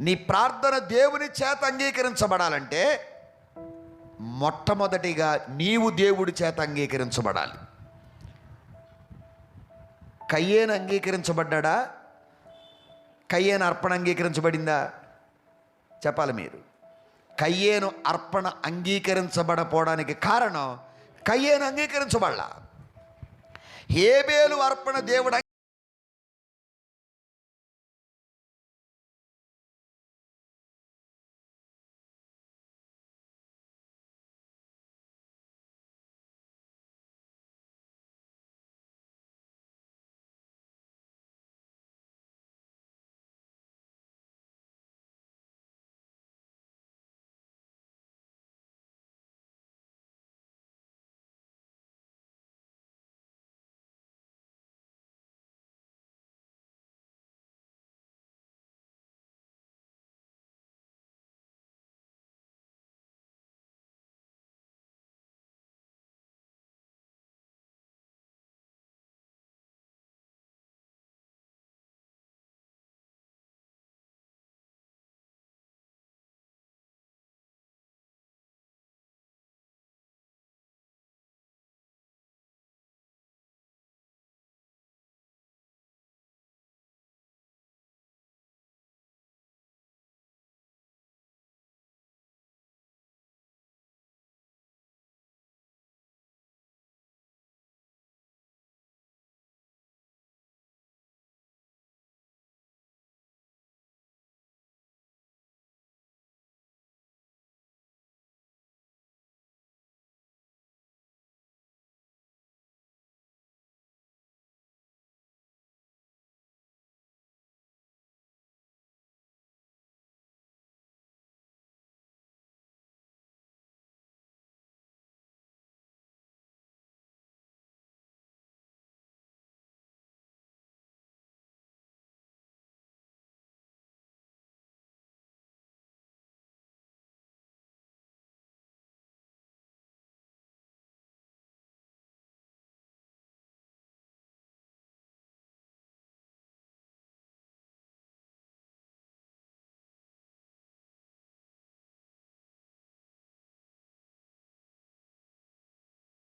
నీ ప్రార్థన దేవుని చేత అంగీకరించబడాలంటే మొట్టమొదటిగా నీవు దేవుడి చేత అంగీకరించబడాలి. కయ్యేను అంగీకరించబడ్డా కయ్యేను అర్పణ అంగీకరించబడిందా? చెప్పాలి మీరు. కయ్యేను అర్పణ అంగీకరించబడపోవడానికి కారణం కయ్యేను అంగీకరించబడాల. హేబేలు అర్పణ దేవుడు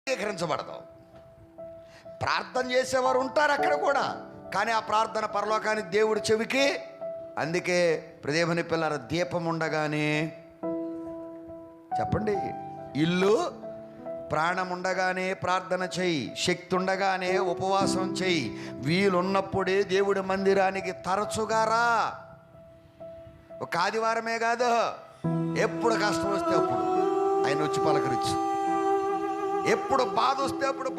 అంగీకరించబడదు. ప్రార్థన చేసేవారు ఉంటారు అక్కడ కూడా కానీ ఆ ప్రార్థన పరలోకాన్ని దేవుడి చెవికి అందుకే ప్రదేమని పిల్లల దీపం ఉండగానే చెప్పండి ఇల్లు ప్రాణం ఉండగానే ప్రార్థన చెయ్యి శక్తి ఉండగానే ఉపవాసం చెయ్యి వీలున్నప్పుడే దేవుడి మందిరానికి తరచుగా రా. ఒక ఆదివారమే కాదు ఎప్పుడు కష్టం వస్తే అప్పుడు. ఆయన వచ్చి పలకరించు. ఎప్పుడు బాధ వస్తే అప్పుడు